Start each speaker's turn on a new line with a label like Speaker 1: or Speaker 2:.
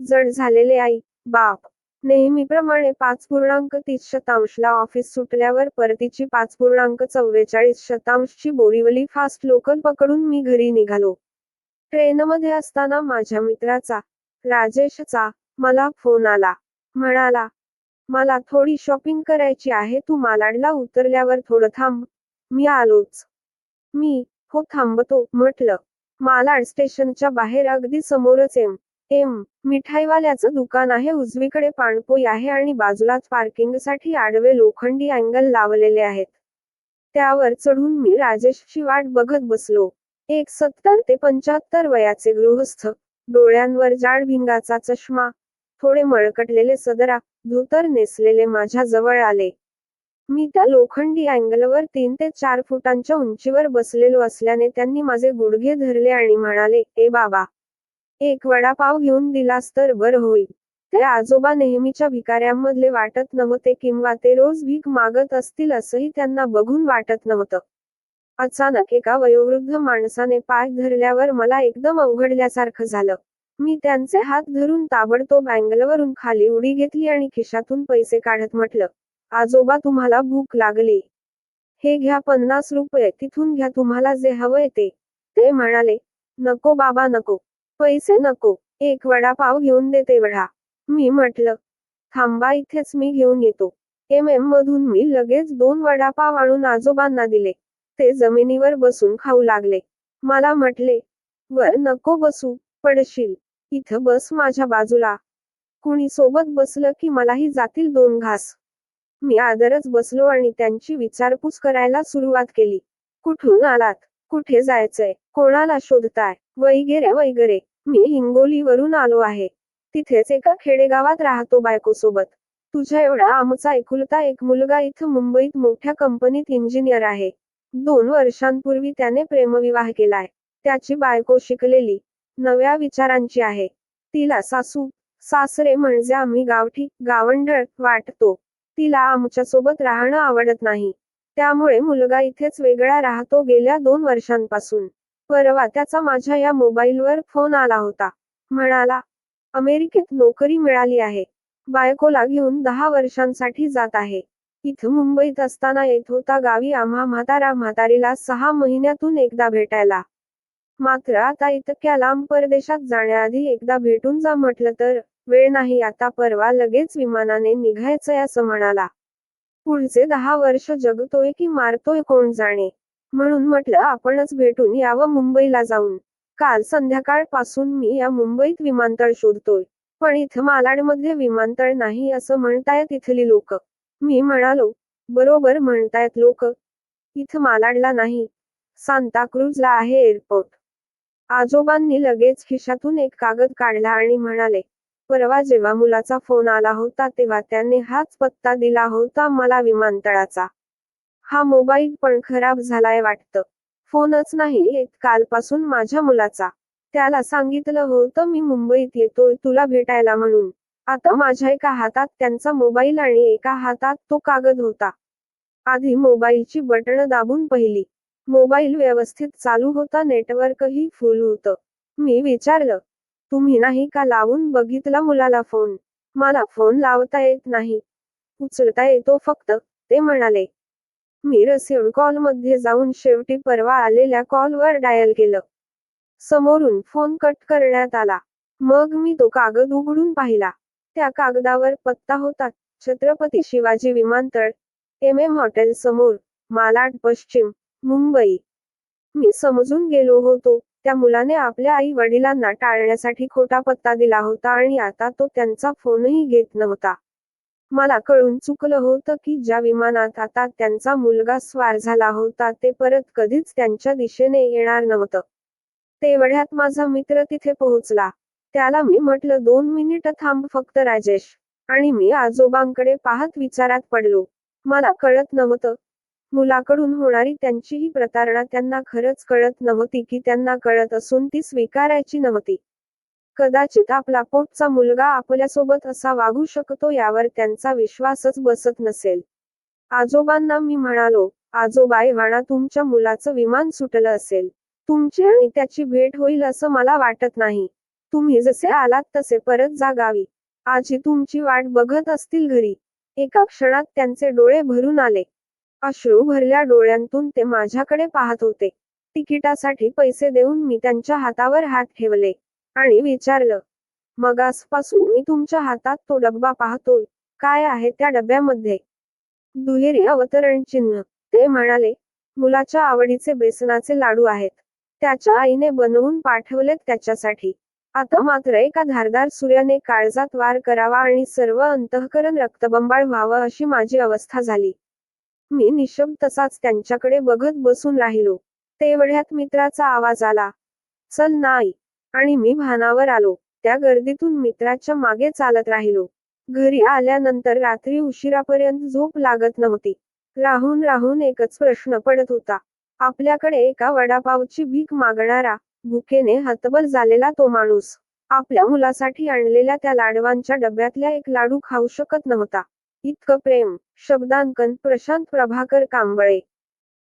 Speaker 1: जड झालेले आई बाप. नेहमीप्रमाणे पाच पूर्णांक तीस शतांशला ऑफिस सुटल्यावर परतीची पाच पूर्णांक चव्वेचाळीस शतांशची बोरीवली फास्ट लोकल पकडून मी घरी निघालो. ट्रेनमध्ये असताना माझ्या मित्राचा राजेशचा मला फोन आला. म्हणाला मला थोडी शॉपिंग करायची आहे तू मालाडला उतरल्यावर थोडं थांब. मी आलोच. मी हो थांबतो म्हटलं. मालाड स्टेशनच्या बाहेर अगदी समोरच एम एम मिठाईवाल्याचं दुकान आहे. उजवीकडे पाणपोई आहे आणि बाजूलाच पार्किंगसाठी आडवे लोखंडी अँगल लावलेले आहेत. त्यावर चढून मी राजेशची वाट बघत बसलो. एक सत्तर ते पंच्याहत्तर वयाचे गृहस्थ. डोळ्यांवर जाड भिंगाचा चष्मा. थोडे मळकटलेले सदरा. धोतर नेसलेले माझ्या जवळ आले. मी त्या लोखंडी अँगलवर तीन ते चार फुटांच्या उंचीवर बसलेलो असल्याने त्यांनी माझे गुडघे धरले आणि म्हणाले ए बाबा एक वडापाव घेऊन दिलास तर बर होईल. ते आजोबा नेहमीच्या भिकाऱ्यांमधले वाटत नव्हते किंवा ते रोज भीक मागत असतील असंही त्यांना बघून वाटत नव्हतं. अचानक एका वयोवृद्ध माणसाने पाय धरल्यावर मला एकदम अवघडल्यासारखं झालं. मी त्यांचे हात धरून ताबडतोब अँगलवरून खाली उडी घेतली आणि खिशातून पैसे काढत म्हटलं आजोबा तुम्हाला भूक लागली. हे घ्या पन्नास रुपये तिथून घ्या तुम्हाला जे हवंय ते. ते म्हणाले नको बाबा नको. पैसे नको. एक वडापाव घेऊन दे तेवढा मी म्हटलं थांबा इथेच मी घेऊन येतो. एम एम मधून मी लगेच दोन वडापाव आणून आजोबांना दिले. ते जमिनीवर बसून खाऊ लागले. मला म्हटले वर नको बसू पडशील. इथं बस माझ्या बाजूला. कुणी सोबत बसलं की मलाही जातील दोन घास. मी आदरच बसलो आणि त्यांची विचारपूस करायला सुरुवात केली. कुठून आलात? कुठे जायचंय? कोणाला शोधताय? वैगेरे वगैरे. मी हिंगोलीवरून आलो आहे. तिथेच एका खेडेगावात राहतो बायकोसोबत. तुझ्या एवढा आमचा एकुलता एक मुलगा इथं मुंबईत मोठ्या कंपनीत इंजिनियर आहे. दोन वर्षांपूर्वी त्याने प्रेमविवाह केलाय. त्याची बायको शिकलेली. नव्या विचारांची आहे. तिला सासू सासरे म्हणजे आम्ही गावठी गावंढळ वाटतो. तिला आमच्यासोबत राहणं आवडत नाही. त्यामुळे मुलगा इथेच वेगळा राहतो गेल्या दोन वर्षांपासून. परवा त्याचा माझ्या या मोबाईलवर फोन आला होता. म्हणाला अमेरिकेत नोकरी मिळाली आहे. बायकोला घेऊन दहा वर्षांसाठी जात आहे. इथं मुंबईत असताना येत होता गावी आम्हा म्हातारा म्हातारीला सहा महिन्यातून एकदा भेटायला. मात्र आता इतक्या लांब परदेशात जाण्याआधी एकदा भेटून जा म्हटलं तर वेळ नाही आता परवा लगेच विमानाने निघायचंय असं म्हणाला. पुढचे दहा वर्ष जगतोय की मारतोय कोण जाणे? म्हणून म्हटलं आपणच भेटून यावं मुंबईला जाऊन. काल संध्याकाळपासून मी या मुंबईत विमानतळ शोधतोय. पण इथं मालाडमध्ये विमानतळ नाही असं म्हणतायत इथली लोक. मी म्हणालो बरोबर म्हणतायत लोक. इथं मालाडला नाही. सांताक्रूजला आहे एअरपोर्ट. आजोबांनी लगेच खिशातून एक कागद काढला आणि म्हणाले परवा जेव्हा मुलाचा फोन आला होता तेव्हा त्याने हाच पत्ता दिला होता मला विमानतळाचा. हा मोबाईल पण खराब झालाय वाटतं. फोनच नाही येत कालपासून माझ्या मुलाचा. त्याला सांगितलं होतं मी मुंबईत येतोय तुला भेटायला म्हणून. आता माझ्या एका हातात त्यांचा मोबाईल आणि एका हातात तो कागद होता. आधी मोबाईलची बटणं दाबून पहिली. मोबाईल व्यवस्थित चालू होता नेटवर्कही फुल होतं. मी विचारलं तुम्ही नाही का लावून बघितला मुलाला फोन? मला फोन लावता येत नाही. उचलता येतो फक्त ते म्हणाले. मी रिसिव्ड कॉलमध्ये जाऊन शेवटी परवा आलेल्या कॉलवर डायल केलं. समोरून फोन कट करण्यात आला. मग मी तो कागद उघडून पाहिला. त्या कागदावर पत्ता होता छत्रपती शिवाजी विमानतळ एम एम हॉटेल समोर मालाड पश्चिम मुंबई. मी समजून गेलो होतो त्या मुलाने आपल्या आई वडिलांना टाळण्यासाठी खोटा पत्ता दिला होता आणि आता तो त्यांचा फोनही घेत नव्हता. मला कळून चुकलं होतं की ज्या विमानात आता त्यांचा मुलगा स्वार झाला होता ते परत कधीच त्यांच्या दिशेने येणार नव्हतं. तेवढ्यात माझा मित्र तिथे पोहोचला. त्याला मी म्हटलं दोन मिनिट थांब फक्त राजेश. आणि मी आजोबांकडे पाहत विचारात पडलो. मला कळत नव्हतं. मुलाकडून होणारी त्यांची ही प्रतारणा त्यांना खरंच कळत नव्हती की त्यांना कळत असून ती स्वीकारायची नव्हती. कदाचित आपला पोटचा मुलगा आपल्यासोबत असा वागू शकतो यावर त्यांचा विश्वासच बसत नसेल. आजोबांना मी म्हणालो आजोबाई वाणा तुमच्या मुलाचं विमान सुटलं असेल. तुमची आणि त्याची भेट होईल असं मला वाटत नाही. तुम्ही जसे आलात तसे परत जा गावी. आजी तुमची वाट बघत असतील घरी. एका क्षणात त्यांचे डोळे भरून आले. अश्रू भरल्या डोळ्यांतून ते माझ्याकडे पाहत होते. तिकिटासाठी पैसे देऊन मी त्यांच्या हातावर हात ठेवले. आणि विचारलं मगासपासून मी तुमच्या हातात तो डब्बा पाहतोय. काय आहे त्या डब्यामध्ये? दुहेरी अवतरण चिन्ह. ते म्हणाले मुलाच्या आवडीचे बेसनाचे लाडू आहेत. त्याच्या आईने बनवून पाठवलेत त्याच्यासाठी. आता मात्र एका धारदार सूर्याने काळजात वार करावा आणि सर्व अंतःकरण रक्तबंबाळ व्हावं अशी माझी अवस्था झाली. मी निशब्द तसाच त्यांच्याकडे बघत बसून राहिलो. तेवढ्यात मित्राचा आवाज आला चल नाही आणि मी भानावर आलो. त्या गर्दीतून मित्राच्या मागे चालत राहिलो. घरी आल्यानंतर रात्री उशिरापर्यंत झोप लागत नव्हती. राहून राहून एकच प्रश्न पडत होता. आपल्याकडे एका वडापावची भीक मागणारा भुकेने हतबल झालेला तो माणूस. आपल्या मुलासाठी आणलेल्या त्या लाडवांच्या डब्यातल्या एक लाडू खाऊ शकत नव्हता. इतकं प्रेम शब्दांकन प्रशांत प्रभाकर कांबळे.